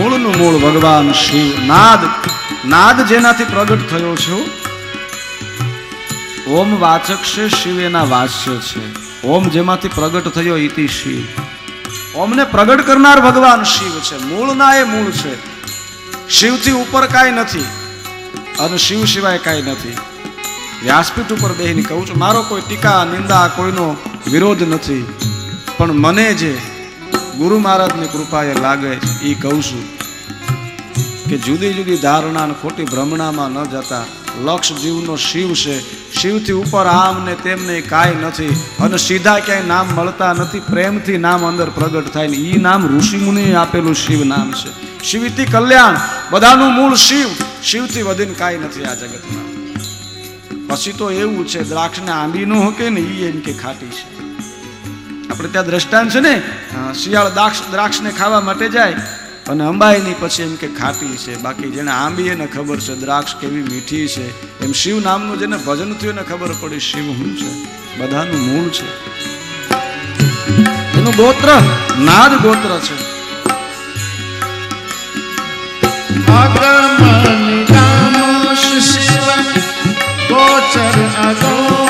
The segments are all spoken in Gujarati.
મૂળનું મૂળ ભગવાન શિવ નાદ. નાદ જેનાથી પ્રગટ થયો છે. ઓમ વાચક છે શિવ એના વાચ્ય છે. ઓમ જેમાંથી પ્રગટ થયો ઇતિ શિવ. ઓમને પ્રગટ કરનાર ભગવાન શિવ છે. મૂળના એ મૂળ છે. શિવથી ઉપર કાંઈ નથી અને શિવ સિવાય કાંઈ નથી. વ્યાસપીઠ ઉપર બેહીને કહું છું, મારો કોઈ ટીકા, નિંદા, કોઈનો વિરોધ નથી. પણ મને જે ગુરુ મહારાજની કૃપાએ લાગે એ કહું છું કે જુદી જુદી ધારણા અને ખોટી ભ્રમણામાં ન જતા લક્ષ જીવનો શિવ છે. શિવથી ઉપર આમ ને તેમને કાંઈ નથી અને સીધા ક્યાંય નામ મળતા નથી. પ્રેમથી નામ અંદર પ્રગટ થાય ને એ નામ ઋષિમુનિએ આપેલું શિવ નામ છે. શિવથી કલ્યાણ, બધાનું મૂળ શિવ. શિવથી વધીને કાંઈ નથી આ જગતમાં. પછી તો એવું છે, દ્રાક્ષને આંબી ન હોકે ને એ એમ કે ખાટી છે. આપણે ત્યાં દ્રષ્ટાંત છે ને શિયાળ દ્રાક્ષ દ્રાક્ષને ખાવા માટે જાય અને અંબાઈની પછી એમ કે ખાટી છે. બાકી જેને આંબી એને ખબર છે, દ્રાક્ષ કેવી મીઠી છે. એમ શિવ નામનું જેને ભજન થયું એને ખબર પડી શિવ હું છે? બધાનું મૂળ છે. એનું ગોત્ર નાદ ગોત્ર છે. આગમન શિવ ગોચર આગો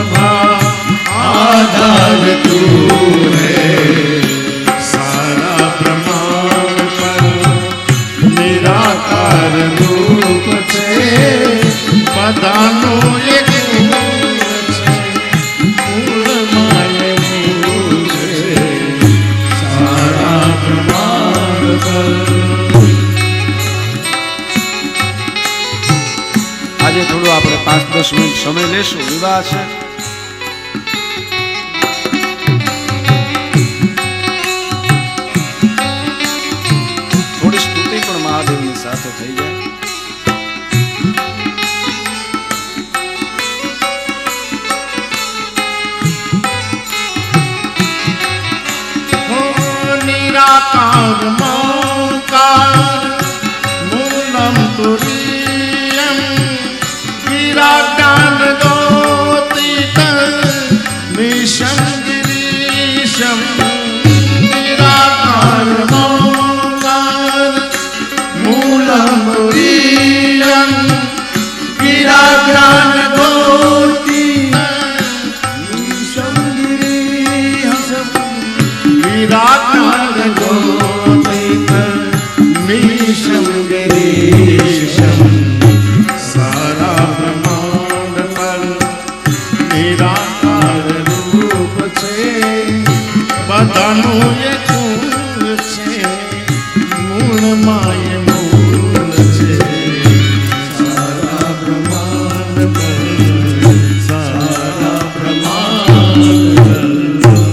રૂપ છે બધાનું એક આજે થોડું આપણે પાંચ દસ મિનિટ સમય લેશું. વિવાહ છે. কারণ